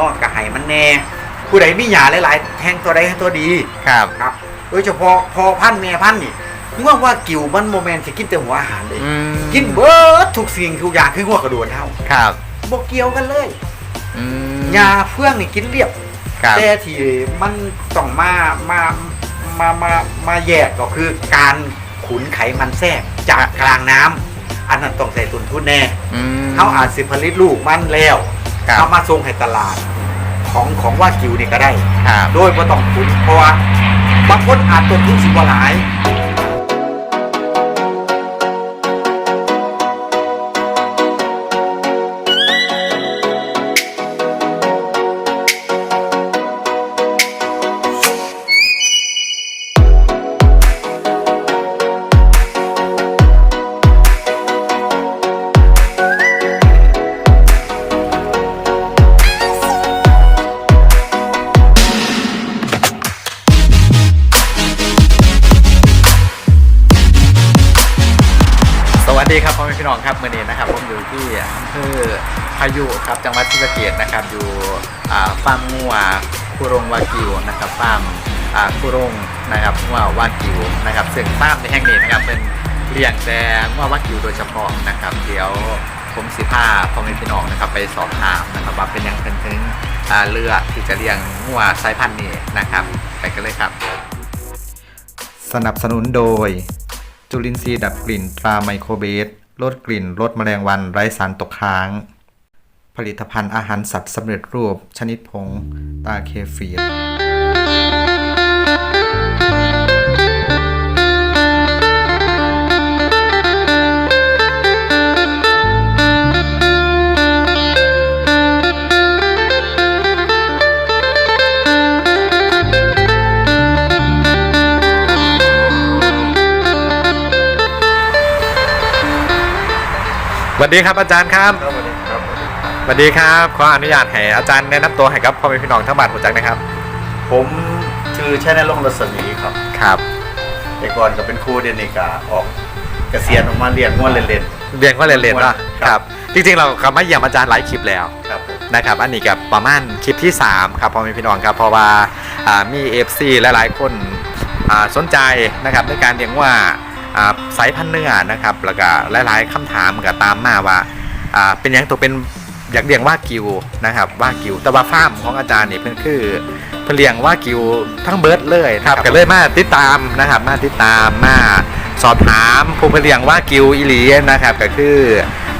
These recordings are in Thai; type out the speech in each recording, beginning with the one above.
นาะก็ให้มันแน่ผู้ใดมีหยาหลายๆแทงตัวใดให้ตัวดีครับครับโดยเฉพาะพอพันธุ์แม่พันธุ์นี่ง่วงว่ากิวมันโมเมนต์สิกินแต่หัวอาหารเลยอืมกินเบิร์ดทุกสิ่งทุกอย่างคือหัวกระโดดเท่าครับบกเกี่ยวกันเลยอืมยาเฟื่องนี่กินเรียบครับแต่ที่มันต้องมามามามามาแยกก็คือการขุนไขมันแทรกจากกลางน้ำอันนั้นต้องใส่ตุนทุนแน่อืมเขาอาจสิผลิตลูกมันแล้ว ครับ เอามาส่งให้ตลาดของของว่ากิวนี่ก็ได้ ครับ โดยบ่ต้องขุนเพราะว่าบางคนอาจต้นทุนสิบ่หลาย พายุครับจังหวัดศรีสะเกษนะครับอยู่ฟาร์มงัวคุรงวากิวนะครับฟาร์มอ่าคุรงนะครับงัววากิวนะครับซึ่งฟาร์มในแห่งนี้นะครับเป็นเลี้ยงแต่งัววากิวโดยเฉพาะนะครับเดี๋ยวผมสิพาพ่อแม่พี่น้องนะครับไปสอบถามนะครับว่าเป็นยังเป็นถึงเลือกที่จะเลี้ยงงัวสายพันธุ์นี้นะครับไปกันเลยครับ สนับสนุนโดย จุลินทรีย์ดับกลิ่นตราไมโครเบสลดกลิ่นลดแมลงวันไร้สารตกค้าง ผลิตภัณฑ์อาหารสัตว์สำเร็จรูป ชนิดผงตาเคฟีดสวัสดีครับอาจารย์ครับ ครับสวัสดีครับ สวัสดีครับ ขออนุญาตให้อาจารย์แนะนำตัวให้กับพ่อแม่พี่น้องทั้งบ้านรู้จักนะครับ ผมชื่อชาแนลลงรัศมีครับครับแต่ก่อนก็เป็นครูเดยวนิกาออกเกษียณออกมาเรียนม้วนเล่น เรียนก็เรียนๆเนาะครับครับจริงๆเราก็มาเยี่ยมอาจารย์หลายคลิปแล้วๆ ครับผมนะครับ อันนี้กับประมาณคลิปที่ 3 ครับพ่อแม่พี่น้องครับ เพราะว่าอ่ามี FC หลายๆคนอ่าสนใจนะครับในการเลี้ยงว่าอ่าสายพันธุ์เนื้อนะครับ แล้วก็หลายๆคำถามก็ตามมาว่าอ่าเป็นหยังตัวเป็น อยากเลี้ยงว่ากิวนะครับว่ากิวแต่ว่าฟาร์มของอาจารย์นี่เพิ่นคือเพิ่นเลี้ยงว่ากิวทั้งเบิร์ดเลยครับก็เลยมาติดตามนะครับมาติดตามมาสอบถามผู้เพิ่นเลี้ยงว่ากิวอีหลีนะครับก็คือ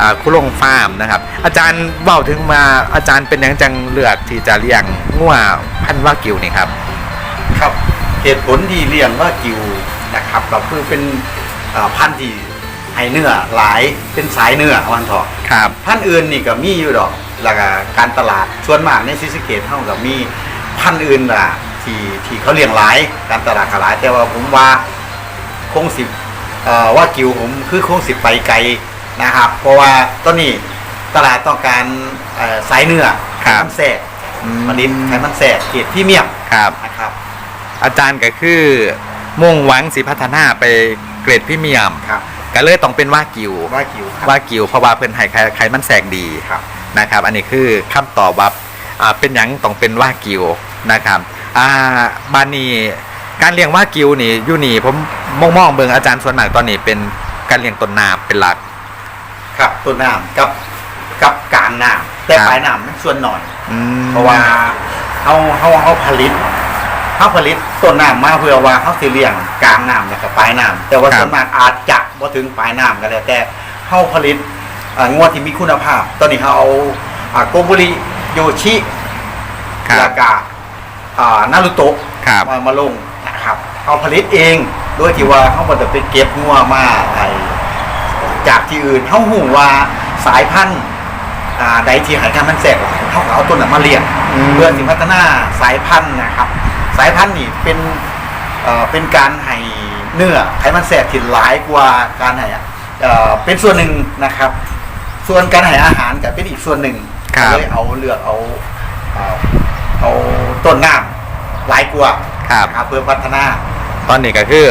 อ่าคุลงฟาร์มนะครับ อาจารย์เบ้าถึงมาอาจารย์เป็นหยังจังเลือกที่จะเลี้ยงงัวพันธุ์ว่ากิวนี่ครับ ครับเหตุผลที่เลี้ยงว่ากิวนะครับก็คือเป็นอ่าพันธุ์ที่ ให้เนื้อหลายเป็นสายเนื้อวันเถอะครับ พันธุ์อื่นนี่ก็มีอยู่ดอกแล้วก็การตลาดส่วนมากในซิสะเกตเท่ากับมีพันธุ์อื่นล่ะที่ที่เขาเลี้ยงหลายการตลาดก็หลาย แต่ว่าผมว่าคงสิเอ่อว่ากิวผมคือคงสิไปไกลนะครับ เพราะว่าตอนนี้ตลาดต้องการเอ่อสายเนื้อไขมันแทรกผลิตไขมันแทรกเกรดพรี่เมียมครับนะครับ อาจารย์ก็คือมุ่งหวังสิพัฒนาไปเกรดพรีเมียมครับ ก็เลยต้องเป็นว่ากิวว่ากิวครับ ว่ากิวเพราะว่าเพิ่นให้ไขไขมันแสกดีครับ นะครับ อันนี้คือคำตอบว่าอ่าเป็นหยังต้องเป็นว่ากิวนะครับอ่าบานีการเลี้ยงว่ากิวนี่อยู่นี่ผมมองมองๆเบิ่งอาจารย์ส่วนมากตอนนี้เป็นการเลี้ยงต้นน้ำเป็นหลัก ครับต้นน้ำกับกับกลางน้ำแต่ครับ ปลายน้ำมันส่วนหน่อย อืมเพราะว่าเขาเขาเขาผลิตเขาผลิตต้นน้ำมาเพื่อว่าเขาสิเลี้ยงกลางน้ำแล้วก็ปลายน้ำแต่ว่าส่วนมากอาจจะ บ่ถึงปลายน้ำก็แล้วแต่เขาผลิตอ่างวดที่มีคุณภาพ ตอนนี้เขาเอาอ่าโกบุริโยชิครับแล้วก็อ่านารุโตะครับมามาลงนะครับเขาผลิตเองโดยที่ว่าเขาบ่ได้ไปเก็บงัวมาไอ้จากที่อื่นเขาหูว่าสายพันธุ์อ่าใดที่หายการมันแสกหลายเขาก็เอาต้นนั้นมาเลี้ยงอืมเพื่อที่พัฒนาสายพันธุ์นะครับ สายพันธุ์นี่เป็นเอ่อเป็นการให้ เนื้อไขมันแสกที่หลายกว่าการให้เอ่อเป็นส่วนหนึ่งนะครับ ส่วนการให้อาหารก็เป็นอีกส่วนหนึ่งครับเลยเอาเลือกเอาเอาเอาต้นน้ำหลายกว่าครับนะครับเพื่อพัฒนา ตอนนี้ก็คือ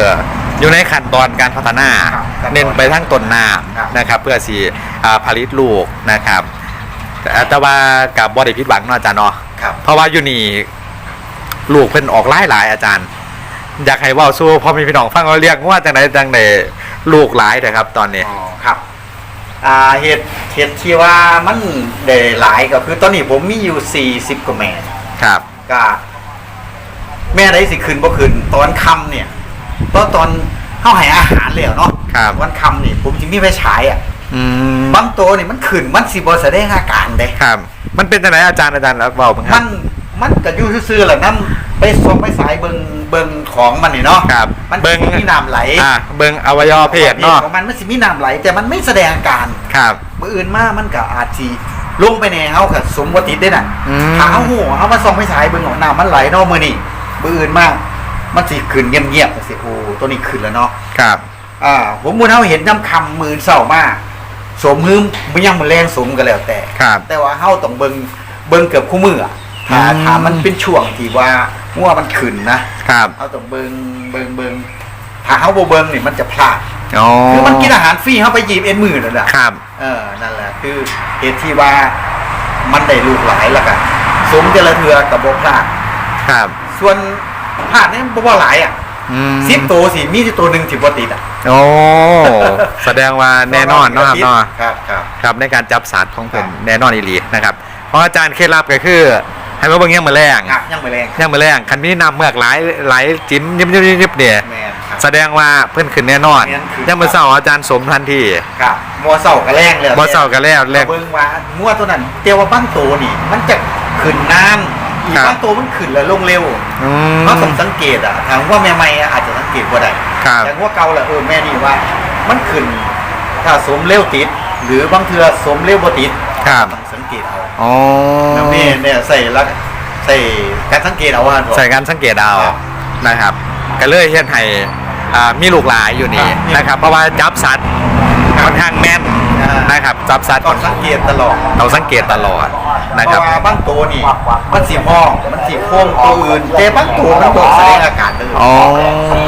อยู่ในขั้นตอนการพัฒนาครับขั้นตอนเน้นไปทั้งต้นน้ครับำนะครับ เพื่อสีอ่าผลิตลูกนะครับแต่แต่ว่ากับบอดี้พิดหวังเนาะอาจารย์เนาะครับเพราะว่าอยู่นี่ลูกเพิ่นออกหลายหลายๆอาจารย์ อยากให้เว่าสู้พอมีพี่น้องฟังเราเรียกว่าจังไหนจังไหนลูกหลายแต่ครับ ตอนนี้ อ๋อครับอ่าเหตุเหตุที่ว่ามันได้หลายก็คือตอนนี้ผมมีอยู่ 40 กว่าแม่ครับ ก็แม่ได้สิคืนบ่คืนตอนค่ำเนี่ยตอนตอนเฮาให้อาหารแล้วเนาะครับ วันค่ำนี่ผมจึงมีไฟฉายอะอืมบางตัวนี่มันขึ้นมันสิบ่แสดงอาการเด้ ครับ มันเป็นจังไหนอาจารย์อาจารย์แล้วเบาบ้างคมัรับนมันก็อยู่ซื่อๆแหละนํ ไปส่องไปสายเบิงเบิงของมันนี่เนาะครับมันเบิ่งสิมีน้ำไหลอ่าเบิ่งอวัยวะเพศเนาะของมันมันสิมีน้ำไหล แต่มันไม่แสดงอาการครับมืออื่นมามันก็อาจสิลงไปในเฮากับสมบติดได้น่ะอืมถ้าเฮาหูเฮามาส่องไปสายเบิ่งของน้ำมันไหลเนาะมื้อนี้มืออื่นมามันสิขึ้นเงียบๆจังซี่โอ้ตัวนี้ขึ้นแล้วเนาะครับ อ่า ผมมื้อเฮาเห็นน้ำคำมือเช้ามาสมหืมบ่ยังมื้อแรงสมก็แล้วแต่ครับแต่ว่าเฮาต้องเบิ่งเบิ่งเกือบคู่มืออะ ถ้าอืมถ้ามันเป็นช่วงที่ว่างัวมันขึ้นนะครับเฮาต้องเบิ่งเบิ่งเบิ่งถ้าเฮาบ่เบิ่งนี่มันจะพลาดอ๋อคือมันกินอาหารฟรีเฮาไปหยิบเอ็นมือนั่นแหละครับเออนั่นแหละคือเหตุที่ว่ามันได้ลูกหลายแล้วกันสมเจริญเทือกับโบพลาดครับ ส่วนพลาดนี่บ่ว่าหลายอะอืมสิบตัวสิมีสิตัวหนึ่งที่บ่ติดอะโอ้แสดงว่าแน่นอนเนาะครับเนาะครับครับครับในการจับสัตว์ของเพิ่นครับแน่นอนอีหลีนะครับเพราะอาจารย์เคล็ดลับก็คือ ให้มาเบิ่งเงี้ยมือแรงครับยังไม่แรงเงี้ยมือแรงคันนี้นำเมือกหลายหลายจิ้มยิบยิบยิบยิบเนี่ยแมนครับ แสดงว่าเพิ่นขึ้นแน่นอนแม่นขึ้น ยังมือเสาร์อาจารย์สมทันทีครับมัวเศร้าก็แรงเลยบ่เศร้าก็แล้วแรงเบิ่งว่างัวตัวนั้นเตียวว่าบางตัวนี่ มันจะขึ้นนานอีกครับบางตัวมันขึ้นแล้วลงเร็วอืมเขาต้องสังเกตอะถามว่าแม่ใหม่อาจจะสังเกตว่าได้ครับแต่ว่าเก่าแหละเออแม่นี่ว่า มันขึ้น ถ้าสมเร็วติด หรือบางเทือสมเร็วบ่ติด ครับ ต้องสังเกตเอาอ๋อแล้วนี่เนี่ยใส่แล้วใส่การสังเกตเอาว่าใส่การสังเกตเอาครับนะครับ ก็เลยเฮ็ดให้อ่ามีลูกหลายอยู่นี่ครับ นะครับ เพราะว่าจับสัตว์ครับค่อนข้างแม่นอ่านนะครับจับสัตว์ต้องสังเกตตลอดเราสังเกตตลอดนะเพครับ ราะว่าบางตัวนี่มันสีห้องมันสีโค้งตัวอื่นแต่บางตัวมันบอกแสดงอาการเลยอ๋อ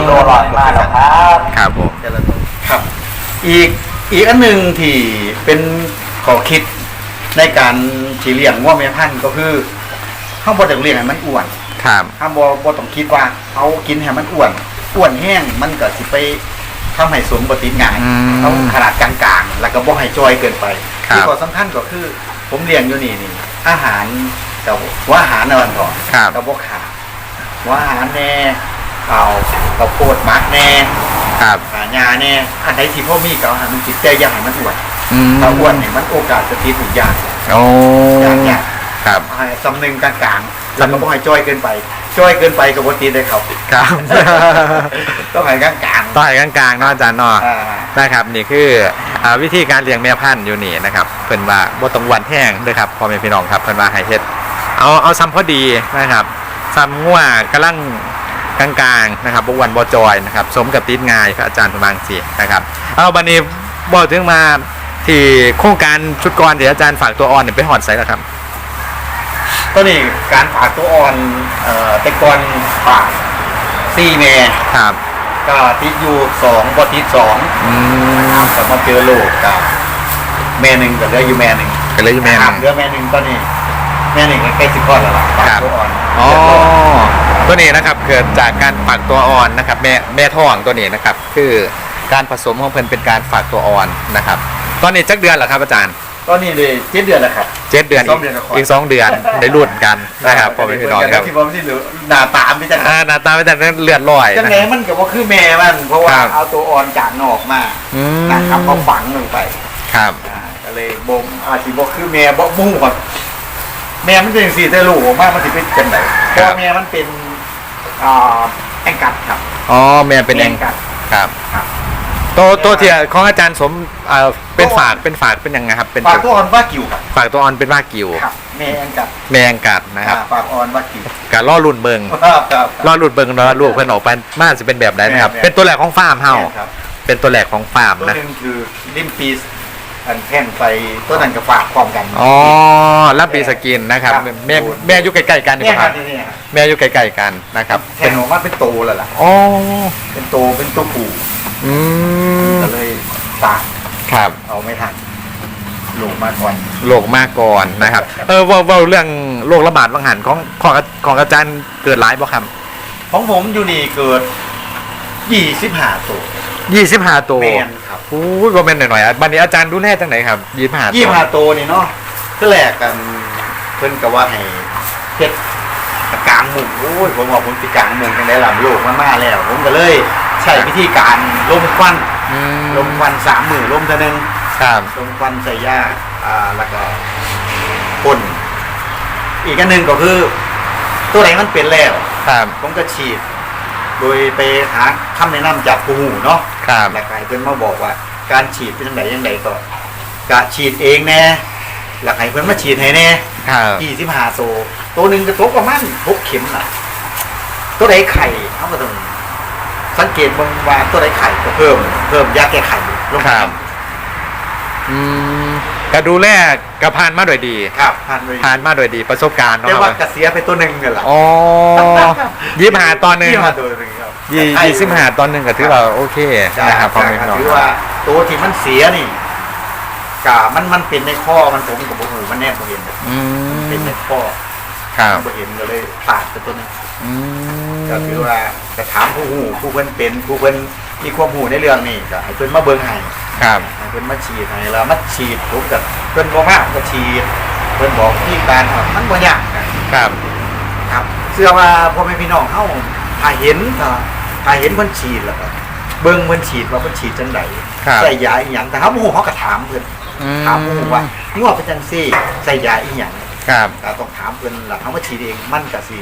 โดนหลอดมาแล้วครับครับผม แต่ละตัวครับ อีกอีกอันหนึ่งที่เป็นขอคิด ในการที่เลี้ยงว่าแม่พันธุ์ก็คือข้างบนจากเลี้ยงให้มันอ้วนครับข้างบนบต้องคิดว่าเอากินให้มันอ้วนอ้วนแห้งมันก็สิไปทำให้สมบติดง่ายอืมเอาขนาดกลางๆ แล้วก็บ่ให้จอยเกินไปครับที่ข้อสำคัญก็คือ ผมเลี้ยงอยู่นี่นี่อาหารกับว่าอาหารนะวันก่อนครับกับบ่ขาดว่าอาหารแน่เอาข้าวโพดมักแน่ครับหายาแน่อันไหนที่พ่อมีก็เอาให้มันกินแต่อยังให้มันอ้วนอืม ถ้าอ้วนเนี่ยมันโอกาสจะติดทุกอย่างโอ้อย่างเงี้ยครับให้สำนึงกลางๆแล้วก็บ่ให้จ้อยเกินไปจ้อยเกินไปก็บ่ติดเลยครับครับต้องให้กลางๆต่อยกลางๆเนาะอาจารย์เนาะอ่านะครับ นี่คืออ่าวิธีการเลี้ยงแม่พันธุ์อยู่นี่นะครับเพิ่นว่าบ่ต้องหวันแห้งเด้วยครับพ่อแม่พี่น้องครับเพิ่นว่าให้เฮ็ดเอาเอาซ้ำพอดีนะครับซ้ำงัวกำลังกลางๆนะครับบ่หวันบ่จอยนะครับ สมกับติดง่ายพระอาจารย์ประมาณสินะครับ เอาบัดนี้บอกถึงมา ที่โครงการชุดก่อนที่อาจารย์ฝากตัวอ่อนเนี่ยไปหอดใส่แล้วครับตัวนี้การฝากตัวอ่อนเอ่อแต่ก่อนฝาก4แม่ครับก็ติดอยู่2บ่ติด2อืมก็มาเจอโลกกับแม่หนึงก็เหลืออยู่แม่หนึงก็เลยอยู่แม่หคนึรับงเหลือแม่หนึงตอนนี้ แม่หนึงก็ใกล้สิคลอดแล้วล่ะฝากครับ ตัวอ่อนอ๋อตัวนี้นะครับเกิดจากการฝากตัวอ่อนนะครับ แม่แม่ท้องตัวนี้นะครับ คือการผสมของเพิ่นเป็นการฝากตัวอ่อนนะครับ ตอนนี้จักเดือนเหรอครับอาจารย์ตอนนี้เลยเจ็ดเดือนแล้วครับ เจ็ดเดือนอีกสองเดือนก็คลอดอีกสองเดือนได้รุ่นกันนะครับพ่อแม่พี่น้องครับที่ผมที่เหลือหน้าตามพี่จังอ่าหน้าตาไม่แต่เลือดลอยจังนะไหนมันก็บ่คือแม่มันเพราะว่าครับ เอาตัวอ่อนจากนอกมาอืมนะครับเขาฝังลงไปครับ อ่าก็เลยบ่มอาจสิบ่คือแม่บ่มู่ก่อนแม่มันเป็นจังซี่แต่ลูกออกมามันสิเป็นจังไดเพราะว่าแม่มันเป็นอ่าแองกัดครับอ๋อแม่เป็นแองกัดครับ ครับ ตัวตัวที่ของอาจารย์สมเอ่อเป็นฝากเป็นฝากเป็นยังไงครับ เป็นฝากตัวอ่อนว่ากิวครับฝากตัวอ่อนเป็นว่ากิวครับแม่แองกัดแม่แองกัดนะครับอ่าฝากอ่อนว่ากิวการล่อรุ่นเบิงครับครับรอดหลุดเบิงรอดลูกเพิ่นออกไปมาจะเป็นแบบไหนนะครับแม่นๆเป็นตัวแรกของฟาร์มเฮาแม่นครับเป็นตัวแรกของฟาร์มตัวนะหนึงคือลิมปีสอันแท่นใส่ตัวนั้นก็ฝากพร้อมกันอ๋อลับปีสกินนะครับครับ แม่แม่อยู่ใกล้ๆกันดีเนี่ยกครัว่าบนี่ครับแม่อยู่ใกล้ๆกันนะครับแท่นออกมาเป็นโตแล้วล่ะอ๋อเป็นโตเป็นตัวผู้ อืมก็เลยฝากครับ เอาไม่ทันโลกมาก่อนโรคมาก่อนนะครับ เออเว่าเว่าเรื่องโรคระบาดวังหันของของของอาจารย์เกิดหลายบ่ครับของผมอยู่นี่เกิดยี่สิบห้าตัวยี่สิบห้าตัวแมนครับโอ้ยบ่แม่นหน่อยๆอะบัดนี้อาจารย์ดูแลจังไหนครับยี่สิบห้ายี่สิบห้าตัวนี่เนาะก็แลกกันเพิ่นก็ว่าให้เฮ็ดกลางมุงโอ้ยผมว่าผมสิกลางมุงจังได๋ล่ะโลกมันมาแล้ว ผมก็เลย ใช้วิธีการลมควันอืมลมควันสามมือลมเท่านึงครับลมควันใส่ยาอ่าแล้วก็พ่นอีกอันหนึ่งก็คือ ตัวไหนมันเป็นแล้ว ครับผมก็ฉีด โดยไปหาคำแนะนำจากผู้หูเนาะครับแล้วก็ให้เพิ่นมาบอกว่า การฉีดเป็นจังไดยังไงก็กะฉีดเองแน่แล้วให้เพิ่นมาฉีดให้แน่ครับยี่สิบห้าโซ ตัวหนึ่งก็ตกประมาณหกเข็มน่ะ ตัวใดไข่เขาก็ต้อง สังเกตเบางว่าตัวใดไข่ก็เพิ่ม เพิ่มยาแก้ไขลงคมารับ อืมก็ดูแลกระพานมาโดยดีครับผ่านไปผ่านมาโดยดีประสบการณ์เนาะแต่คว่ารับกระเสียไปตัวหนึ่งกันล่ะอ๋อยี่สิบห้าตอนหนึ่งยี่สิบห้าตัวหนึ่งครับยี่ยี่สิบห้าตอนหนึ่งก็ถือว่าโอเคใช่นะครับพ่อแม่พี่น้องถือว่าตัวที่มันเสียนี่กะมันมันเป็นในข้อมันผมกับหูมันแน่ผมเห็น อืเป็นมในข้อครับผมเห็นก็เลยขาดไปตัวหนึงอืม ก็คือว่าจะถามผู้หูผู้เพิ่นเป็นผู้เพิ่นมีความหูในเรื่องนี้ก็ให้เพิ่นมาเบิ่งให้ครับให้เพิ่นมาฉีดให้แล้วมาฉีดผมก็เพิ่นบ่มากก็ฉีด เพิ่นบอกวิธีการว่ามันบ่ยากนะครับครับเชื่อว่าพ่อแม่พี่น้องเฮาถ้าเห็นถ้าถ้าเห็นเพิ่นฉีดแล้วก็เบิ่งเพิ่นฉีดว่าเพิ่นฉีดจังไดครับใส่ยาอีหยังแต่เฮาบ่ฮู้เฮาก็ถามเพิ่นอืถามผู้หูว่านี่ว่าเป็นจังซี่ใส่ยาอีหยังครับก็ต้องถามเพิ่นล่ะเฮามาฉีดเองมันก็สิ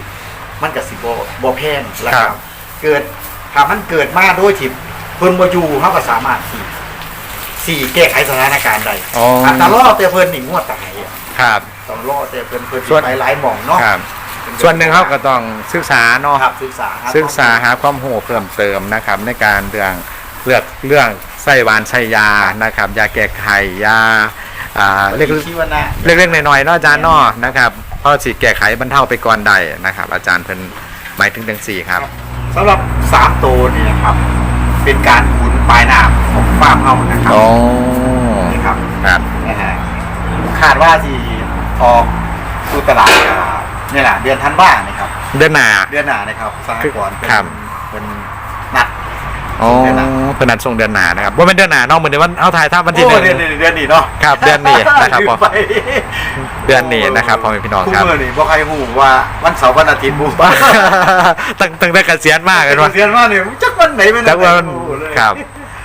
มันก็สิบ่บ่แพงแล้วคก็รับเกิดถ้ามันเกิดมาโดยที่เพิ่นบ่อยู่เฮาก็สามารถที่สี่แก้ไขสถานการณ์ได้อ๋ออัตรอแต่เพิ่นนี่งวดตายอะครับต้องรอแต่เพิ่นเพิ่นสิส่วนไปหลายหม่องเนาะครับส่วนหนึ่งเขาก็ต้องศึกษาเนาะครับศึกษาหศึกษาหาความรู้เพิ่มเติมนะครับ ในการเรื่องเลือกเรื่องไส้หวานไส้ยานะครับยาแก้ไขยาอ่าเล็กชีวนะเล็กๆน้อยๆเนาะอาจารย์เนาะนะครับ เพราะสิแก้ไขบรรเทาไปก่อนใดนะครับ อาจารย์เพิ่นหมายถึงจังสี่ครับสำหรับสามตัวนี่นะครับ เป็นการขุนปลายน้ำของฟาร์มเฮานะครับโอ้นะครับครับนะฮะคาดว่าที่ออกสู่ตลาดก็นี่แหละเดือนธันวานะครับ เดือนหน้าเดือนหน้านะครับสหกรณ์เป็นครับเป็นนัดโอ้เดือนหน้าเพิ่นนัดส่งเดือนหน้านะครับว่าเป็นเดือนหน้าเนาะเหมือนเดือนวันเอาถ่ายทำวันที่หโอ้นึ่งเดือนนี้เดือนนี้เนาะครับ เดือนนี้นะครับลืมผมไปเดือนนี้นะครับพ่อแม่พี่น้องครับ คู่มือนี่บ่ใครหูว่าวันเสาร์วันอาทิตย์บูตั้งตั้งแต่เกษียณมากเลยเป็นว่าเสียนว่าเนี่ยจักวันไหนเป็นจักวันโอ้โหเลยครับ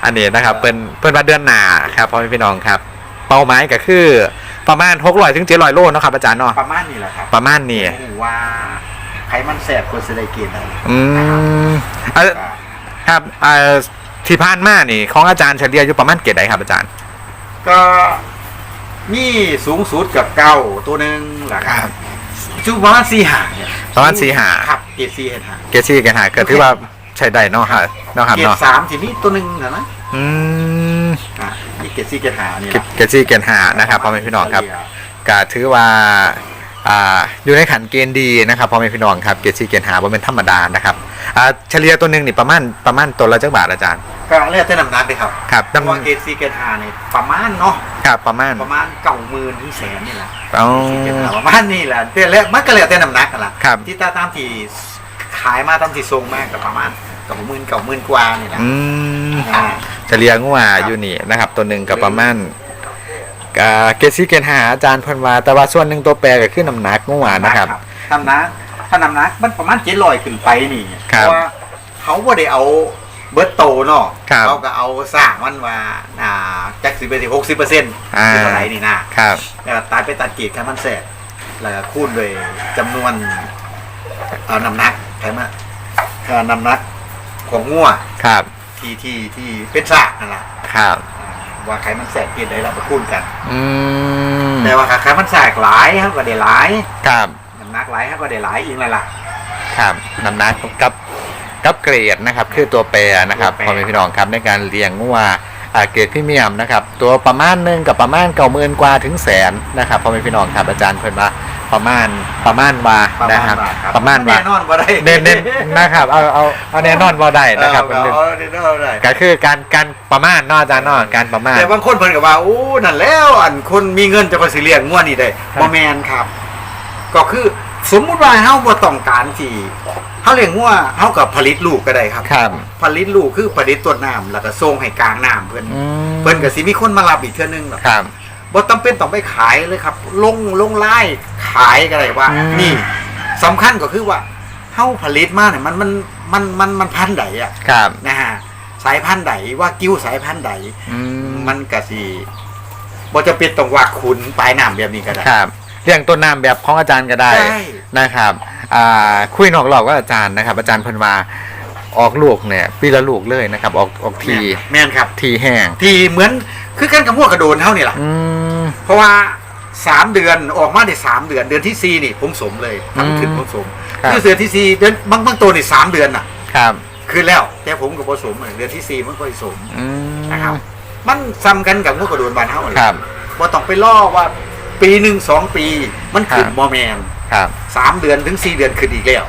อันนี้นะครับเป็นเพิ่นว่าเดือนหน้าครับพ่อแม่พี่น้องครับ เป้าหมายก็คือประมาณ600ถึง700โลเนาะครับอาจารย์เนาะประมาณนี้แหละครับประมาณนี้หูว่าไขมันแสบคนสิได้กินอะไรอืมอะ ครับอ่าที่ผ่านมานี่ ของอาจารย์เฉลี่ยอยู่ประมาณเกรดใดครับอาจารย์ ก็มีสูงสุดกับเก้าตัวหนึ่งหลักครับจุประมาณสี่หางเนี่ยประมาณสี่หาง ครับเกรดสี่เห็นหางเกรดซี่เกรดหาก็ถือว่าใช้ได้เนาะครับเนาะครับเกรดเนาะสามทีนี้ตัวหนึ่งนะนะอืมอะนี่เกรดสี่เกรดหานี่เกรดเกรดซี่เกรดหานะครับพ่อแม่พี่น้องครับก็ถือว่าอ่าอยู่ในขันเกณฑ์ดีนะครับพ่อแม่พี่น้องครับเกรดซี่เกรดหาบ่เป็นธรรมดานะครับ อ่าเฉลี่ยตัวหนึ่งนี่ประมาณประมาณตัวละจักบาทอาจารย์ก็เรียกเต้นน้ำหนักเลยครับครับแต่ว่าเกรดสี่เกรดหาเนี่ยประมาณเนาะครับประมาณประมาณเก้าหมื่นถึงแสนนี่แหละอ๋อเกรดหาประมาณนี่แหละเต้นแล้วมันก็เรียกเต้นน้ำหนักกันละครับที่ตาตามที่ขายมาตามที่ทรงมากกับประมาณเก้าหมื่นเก้าหมื่นกว่านี่แหละอืมอ่าเฉลี่ยงัวอยู่นี่นะครับ ตัวหนึ่งกับประมาณอ่าเกรดซี่เกรดหาอาจารย์เพิ่นว่าแต่ว่าส่วนหนึ่งตัวแปรก็คือน้ำหนักงัวนะครับน้ำหนัก ถ้าน้ำหนักมันประมาณเจ็ดร้อยขึ้นไปนี่ครัเพบราะว่าเขาบ่ได้เอาเบิร์ตโตเนาะครับ เขาก็เอาสร้างมันมาอ่าจากสิบไปถึงหกสิบเปอร์เซ็นต์อ่าคือเท่าไหร่นี่นะครับ แล้วตัดไปตัดเกรดไขมันแสบแล้วก็คูณด้วยจำนวนเอาน้ำหนักไขมันเอ่อน้ำหนักของงัวครับ ที่ที่ที่เป็นสร้างนั่นแหละครับ อ่าว่าไขมันแสบเกรดใดเราไปคูณกัน อืมแต่ว่าไขมันแสบหลายครับก็ได้หลาย ครับน้ำ หนักหลายครับก็ได้หลายอีกนั่นแหละครับน้ำหนักกับกับเกรดนะครับ คือตัวแปรนะครับตัวแปรพ่อแม่พี่น้องครับในการเลี้ยงงัวอ่าเกรดพรีเมียมนะครับ ตัวประมาณหนึ่งกับประมาณเก้าหมื่นกว่าถึงแสนนะครับพ่อแม่พี่น้องครับอาจารย์เพิ่นว่าพประมาณประมาณว่านะครับ ประมาณว่าแน่นอนว่าได้เน้นเน้นๆนะครับเอาเอาเอาแน่นอนว่าได้นะครับเอาเอาแน่นอนว่าได้ก็คือการการประมาณเนอกอาจารย์เนอกการประมาณแต่บางคนเพิ่นก็ว่าโอ้นั่นแล้วอันคนมีเงินจะไปสิเลี้ยงงัวนี่ได้ครับบ่แม่นครับ ก็คือ สมมุติว่าเฮาบ่ต้องการที่เฮาเลี้ยงงัวเฮาก็ผลิตลูกก็ได้ครับ ครับ ผลิตลูกคือผลิตต้นน้ำแล้วก็ส่งให้กลางน้ำเพิ่นอืมเพิ่นก็สิมีคนมารับอีกเทื่อนึงหรอกครับ บ่จำเป็นต้องไปขายเลยครับ ลงลงไล่ขายก็ได้ว่า อืม นี่สำคัญก็คือว่าเฮาผลิตมาเนี่ยมันมันมันมันมันพันธุ์ใดอะครับนะฮะสายพันธุ์ใดว่ากิ้วสายพันธุ์ใด อืมมันก็สิบ่จะเป็นต้องว่าขุนปลายน้ำแบบนี้ก็ได้ ครับ เรื่องต้นน้ำแบบของอาจารย์ก็ได้ใช่ นะครับอ่าคุยนอกรอบก็อาจารย์นะครับ อาจารย์เพิ่นมาออกลูกเนี่ยปีละลูกเลยนะครับ ออกออกทีแม่นครับ ทีแห้งที่เหมือนคือกันกับพวกกระโดนเท่านี่แหละอืม เพราะว่าสามเดือนออกมาได้สามเดือนเดือนที่สี่นี่ผมสมเลยทำขึ้นอืมผมสมครับ คือเดือนที่สี่เดือนบางบางตัวนี่สามเดือนน่ะครับคือแล้ว แต่ผมกับผสมเดือนที่สี่มันค่อยสมอืมนะครับ มันซ้ำกันกับพวกกระโดนบานเท่าเลยครับ ว่าต้องไปล่อว่า ปีหนึ่งสองปีมันขึ้นครับบอแมนครับสามเดือนถึงสี่เดือนขึ้นอีกแล้ว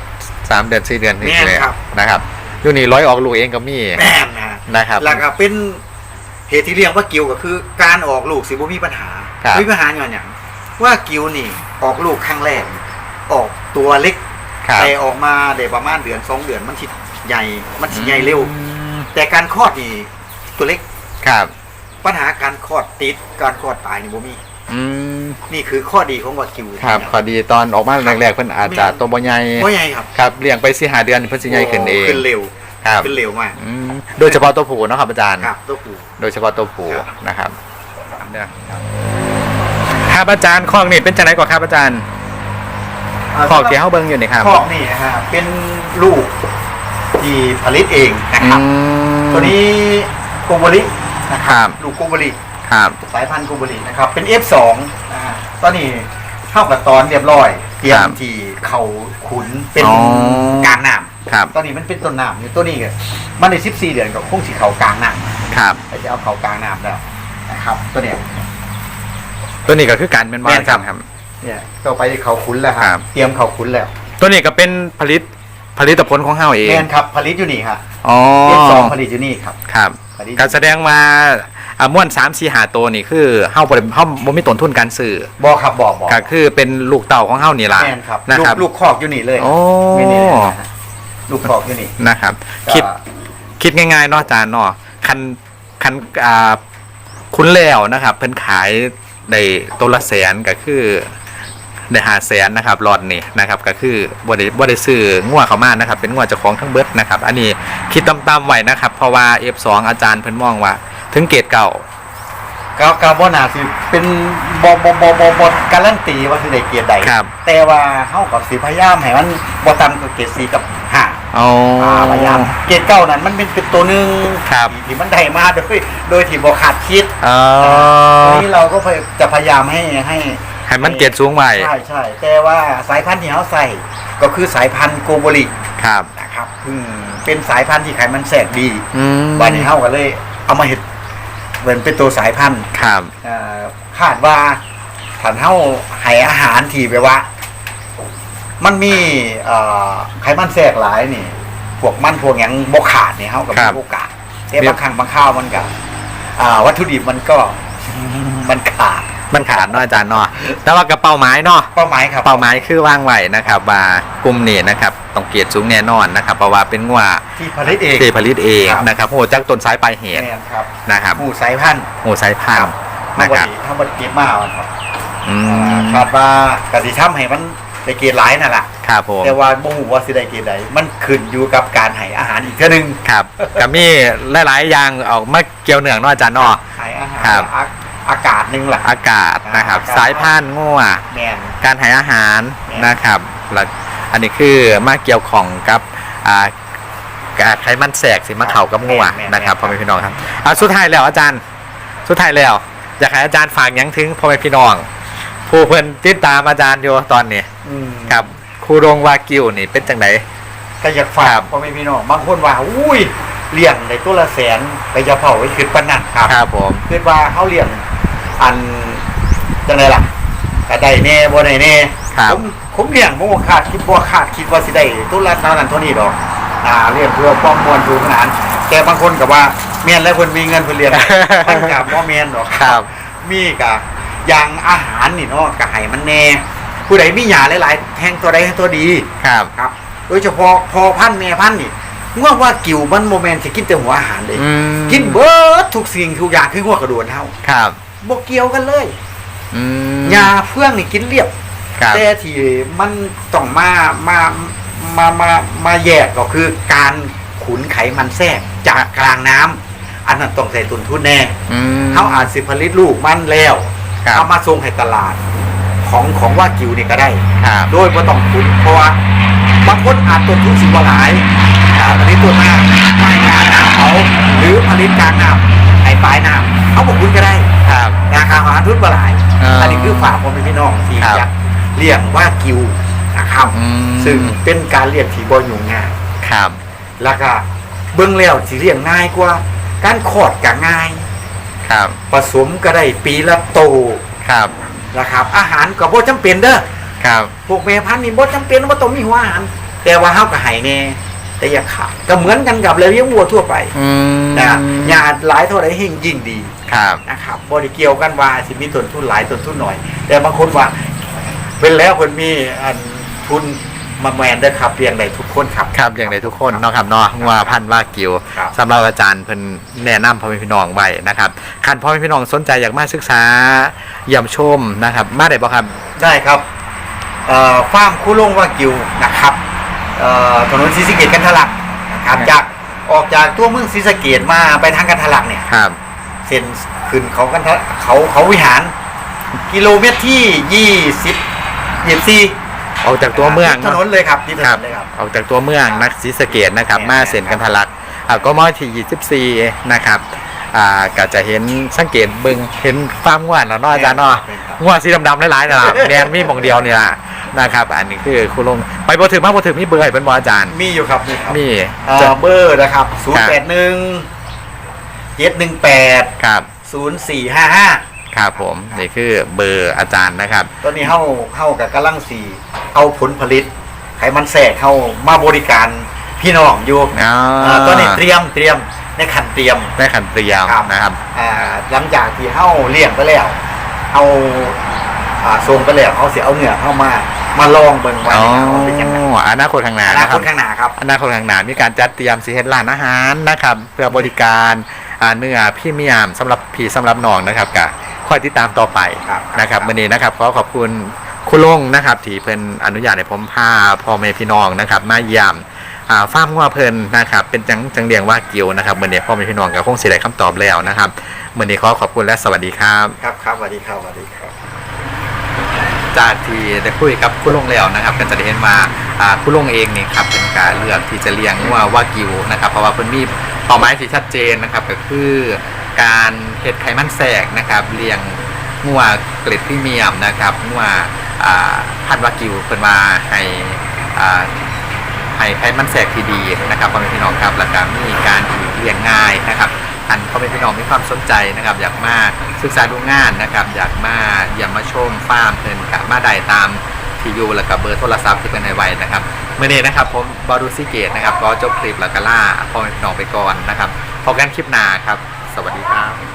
สามเดือนสี่เดือนถึงแม่นเลยครับนะครับอยู่นี่ร้อยออกลูกเองก็มีแม่นนะนะครับแล้วก็เป็นเหตุที่เรียกว่ากิวก็คือ การออกลูกสิบ่มีปัญหาครับมีปัญหาอย่างอย่างว่ากิวนี่ออกลูกครั้งแรกออกตัวเล็กครับแต่ออกมาได้ประมาณเดือนสองเดือนมันสิใหญ่มันสิใหญ่เร็วอืมแต่การคลอดนี่ตัวเล็กครับ ปัญหาการคลอดติดการคลอดตายนี่บ่มี อืม นี่คือข้อดีของวากิวครับขอดีตอนออกมาแรกๆเพิ่นอาจจะตัวบ่ใหญ่บ่ใหญ่ครับครับเลี้ยงไปสี่หาเดือนเพิ่นสิใหญ่ขึ้นเองขึ้นเร็วครับขึ้นเร็วมากอืมโดยเฉพาะตัวผู้เนาะครับอาจารย์ครับตัวผู้โดยเฉพาะตัวผู้ครับนะครับเนี่ยครับอาจารย์คอกนี่เป็นจังไหนก่อนครับอาจารย์คอกที่เฮาเบิ่งอยู่นี่ครับคอกนี่นะฮะเป็นลูกที่ผลิตเองนะครับอืมตัวนี้โกโบรินะคครัรับ ลูกโกโบริครับสายพันธุ์โกโบรินะครับ เป็น F2 นะฮะ ตอนนี้เข้ากับตอนเรียบร้อยเตรียคมรับที่เขาขุนเป็นอ๋อกลางน้ครับำตอนนี้มันเป็นต้นน้ำอยู่ตัวนี้ก็มันใน14เดือนก็คงสีเขากลางน้ครับำแต่จะเอาเขากลางน้ำแล้วนะครับ ตัวเนี้ย ตัวนี้ก็คือการเป็นแม่ว่านครับครับเนี่ยต่อไปเขาขุนแล้วคครัรับ บเตรียมเขาขุนแล้วตัวนี้ก็เป็นผลิตผลิตผลของเฮาเองแมนครับผลิตอยู่นี่ครับอ๋อ F2 ผลิตอยู่นี่ครับครับผลิต การแสดงมา อ่าม่วน3 4 5ตัวนี่คือเฮาบ่ได้เฮาบ่มีต้นทุนการซื้อบอกครับบอกบอกก็คือเป็นลูกเต่าของเฮานี่ล่ะแมนครับนะลูคกรับ ลูกคอกอยู่นี่เลยโอ้ ไม่นี่เลยนะฮะลูกคอกอยู่นี่นะครับ คิดก็ คิดง่ายๆเนาะอาจารย์เนาะคันคันอ่าคุณแล้วนะครับ เพิ่นขายในตัวละแสนก็คือได้หาแสนนะครับรอดนี่นะครับ ก็คือบ่ได้บ่ได้ซื้องัวเขามานะครับ เป็นงัวเจ้าของทั้งเบิดนะครับ อันนี้คิดต่ำๆไว้นะครับ เพราะว่า F2 อาจารย์เพิ่นมองว่า ถึงเกรดเก่าก็ก็บ่น่าสิเป็นบ่บ่บ่บ่บ่การันตีว่าสิได้เกียรติใดครับ แต่ว่าเฮาก็สิพยายามให้มันบ่ต่ำกว่าเกียรติ4กับ5อ๋ออ่าพยายามเกียรติเก้านั้นมันเป็นเป็นตัวหนึงครับที่ที่มันได้มาโดยโดยที่บ่ขาดคิดอ๋อทีนี้เราก็พยจะพยายามให้ให้ให้มันเกรดสูงไว้ใช่ใช่แต่ว่าสายพันธุ์ที่เฮาใส่ก็คือสายพันธุ์โกโบริครับนะครับอืมเป็นสายพันธุ์ที่ไขมันแทรกดีอืมวันนี้เฮาก็เลยเอามาเห็ด เหมือนเป็นตัวสายพันธุ์ครับ เอ่อคาดว่าถันเฮาให้อาหารที่ไปว่า มันมีเอ่อไขมันแทรกหลายนี่ พวกมันพวกหยังบ่ขาดนี่เฮาก็ครัมีบโอกาสแต่บางครั้งบางข้าวมันก็อ่าวัตถุดิบมันก็ มันขาด มันขาดเนาะอาจารย์เนาะแต่ว่ากระเป๋าไม้เนาะเป้าหมายครับ เป้าหมายคือวางไว้นะครับ ว่ากลุ่มนี้นะครับต้องเกียรติสูงแน่นอนนะครับเพราะว่าเป็นงัวที่ผลิตเองที่ผลิตเองครับนะครับโหจากต้นสายปลายเหตุแม่นครับนะครับหมู่สายพันธุ์โหสายพานธุ์ทั้นะงหมคดรับนี้ทั้งหมดเก็บมาเอาครับอือ่ามคาดว่ากสิทำให้มันได้เกรดหลายนั่นแหละครับผมแต่ว่าบ่ฮู้ว่าสิได้เกรดใดมันขึ้นอยู่กับการให้อาหารอีกเทื่อนึง ครับก็มีหลายๆอย่างออกมาเกี่ยวเนื่องเนาะอาจารย์เนาะให้อาหารครับอา อากาศหนึงล่ะอากาศนะครับอากาศสายพานธุ์งัวแม่นการให้อาหารแม่นะครับแล้วอันนี้คือมาเกี่ยวของกับอ่าการไขมันแสกสิมาเข่ากับงัวนะครับพ่อแม่พี่น้องครับอ่าสุดท้ายแล้วอาจารย์ สุดท้ายแล้วอยากให้อาจารย์ฝากหยังถึงพ่อแม่พี่น้อง ผู้เพิ่นติดตามอาจารย์อยู่ตอนนี้อืมครับครูโรงวากิวนี่เป็นจังได ก็อยากฝาครักบ พ่อแม่พี่น้องบางคนว่าอุ้ยเลี้ยงในตัวละแสนไปจะเผาไว้คือปานนั้นครับ ครับผมคิดว่าเฮาเลี้ยง อันจังไดล่ะก็ได้แน่บ่ได้แน่ครับผมผมเลี้ยงผมบ่คาดคิดบ่คาดคิดว่าสิได้ตัวละเท่านั้นเท่านี้ดอก อ่าเลี้ยงเพื่อความมวลดูขนาน แต่บางคนก็ว่าแม่นแล้วเพิ่นมีเงินเพิ่นเลี้ยงมันก็บ่แม่นดอกครับ มีก็อย่างอาหารนี่เนาะก็ให้มันแน่ผู้ใดมีหยาหลายๆแทงตัวใดให้ตัวดีครับครับโดยเฉพาะพอพันธุ์แม่พันธุ์นี่ง่วงว่ากิ่วมันโมเมนต์จะกินแต่หัวอาหารเลยอืมกินเบิดทุกสิ่งทุกอย่างคือง่วงกระโดดเท่าครับ บกเกี่ยวกันเลยอืมยาเฟื่องนี่กินเรียบ ครับแต่ที่มันต้องมามามามามาแยกก็คือการขุนไขมันแทรกจากกลางน้ำอันนั้นต้องใส่ตุนทุนแน่อืมเขาอาจสิผลิตลูกมันแล้วครับเอามาส่งให้ตลาด ของของว่ากิวนี่ก็ได้ ครับโดยไม่ต้องขุนเพราะว่าบางคนอาจต้นทุนสิบกว่าหลายอ่าผลิตตัวหน้าไม่งานน้ำเขาหรือผลิตกลางน้ำไอ้ปลายน้ำเขาบอกคุณก็ได้ ครับราคาอาหารทุนกว่าหลายเอออัอันนี้คือฝากพ่อแม่พี่น้องที่ครับอยากเลี้ยงว่ากิวนะครับอืม ซึ่งเป็นการเลี้ยงที่บ่ยุ่งง่ายครับ แล้วก็เบื้องแล้วสิเลี้ยงง่ายกว่า การคลอดก็ง่าย ครับผสมก็ได้ปีละโตครับนะครับ อาหารก็บ่จำเป็นเด้อครับพวกแม่พันธุ์นี่บ่จำเป็นว่าต้องมีหัวอาหาร แต่ว่าเฮาก็ให้แน่แต่อย่าขาดก็เหมือนกันกับเลี้ยงวัวทั่วไปอืมนะหยาหลายเท่าใดยิ่งยิ่งดี ครับนะครับบ่ได้เกี่ยวกันว่าสิมีต้นทุนหลายต้นทุนน้อย แต่บางคนว่าเป็นแล้วเพิ่นมีอันทุนมาแมนเด้อครับเรียงได้ทุกคนครับครับอย่างไรทุกคนเนาะครับเนาะงัวพันธุ์ว่ากิวครับสำหรับอาจารย์เพิ่นแนะนำพ่อแม่พี่น้องไว้นะครับคันพ่อแม่พี่น้องสนใจอยากมาศึกษาเยี่ยมชมนะครับ มาได้บ่ครับได้ครับเอ่อฟาร์มคุลงวากิวนะครับเอ่อถนนศรีสะเกษกันทะลักนะครับจากออกจากตัวเมืองศรีสะเกษมาไปทางกันทะลักเนี่ยครับ เส้นขึ้นเขากันทะเขาเขาวิหาร กิโลเมตรที่ยี่สิบยี่สี่ออกจากตัวเมืองถเนาะนนเลยครับที่ถคนรับนเลยครับออกจากตัวเมืองนักศรีสะเกดนะครับครับมาเส้นกันทะลักอ่าก็มอที่24นะครับอ่าก็จะเห็นสังเกตเบิ่งเห็นฟาร์มงัวแล้วเนาะอาจารย์เนาะงัวสีดำๆหลายๆนะครับแดนมีหมองเดียวเนี่ยนะครับ อันนี้คือคุณลุงไปบ่ถึงมากบ่ถึงมีเบอร์ให้เป็นบ่อาจารย์ มีอยู่ครับมีครับมีเอ่จะอเบอร์นะครับศูนย์แปดหนึ่ง เจ็ดหนึ่งแปดครับศูนย์สี่ห้าห้าครับผมนี่คือเบอร์อาจารย์นะครับ ตอนนี้เข้าเข้ากับกำลังสี่เอาผลผลิตไขมันแทรกเข้ามาบริการพี่น้องอยู่อ๋ออ่าตอนนี้เตรียมเตรียมในขั้นเตรียมได้ขันเตรียมครับนะครับอ่าหลังจากที่เข้าเลี้ยงไปแล้วเอาอ่าส่งไปแล้วเขาเสียเอาเนื้อเข้ามามาลองเบิ่งว่าอ๋อเอาเป็นยังไงอนาคตข้างหน้าอนานะคครับตข้างหน้าครับอนาคตข้างหน้ามีการจัดเตรียมสิเฮ็ดร้านอาหารนะครับ เพื่อบริการอ่า เนื้อพรี่เมียมสำหรับพี่สำหรับน้องนะครับก็คอยติดตามต่อไปครับนะครับครับวันนี้นะครับขอขอบคุณคุณลุงนะครับที่เพิ่นอนุญาตให้ผมพาพ่อแม่พี่น้องนะครับ มาเยี่ยมอ่าฟาร์มงัวเพิ่นนะครับเป็นจังจังเลียงว่ากิวนะครับวันนี้พ่อแม่พี่น้องก็คงสิได้คำตอบแล้วนะครับวันนี้ขอขอบคุณและสวัสดีครับครับครับสวัสดีครับสวัสดีครับ จากที่ได้คุยกับคุณลุงแล้วนะครับก็จะได้เห็นว่าอ่าคุณลุงเองนี่ครับเป็นการเลือกที่จะเลี้ยงว่าว่ากิวนะครับเพราะว่าคุณมี เป้าหมายที่ชัดเจนนะครับก็คือการเห็ดไขมันแทรกนะครับเลี้ยงงัวเกล็ดพรีเมียมนะครับงัวพันวากิวเป็นมาให้ให้ไขมันแทรกที่ดีนะครับพ่อแม่พี่น้องครับและการมีการที่เลี้ยงง่ายนะครับอันพ่อแม่พี่น้องมีความสนใจนะครับ อยากมาศึกษาดูงานนะครับ อยากมาเยี่ยมมาชมฟาร์มเพิ่นกับมาได้ตามที่อยู่แล้วก็เบอร์โทรศัพท์ที่เป็นในไว้นะครับ เมื่อนี้นะครับผมบารูซิเกตนะครับก็จบคลิปแล้วก็ล่าพอหนองไปก่อนนะครับพบกันคลิปหน้าครับ สวัสดีครับ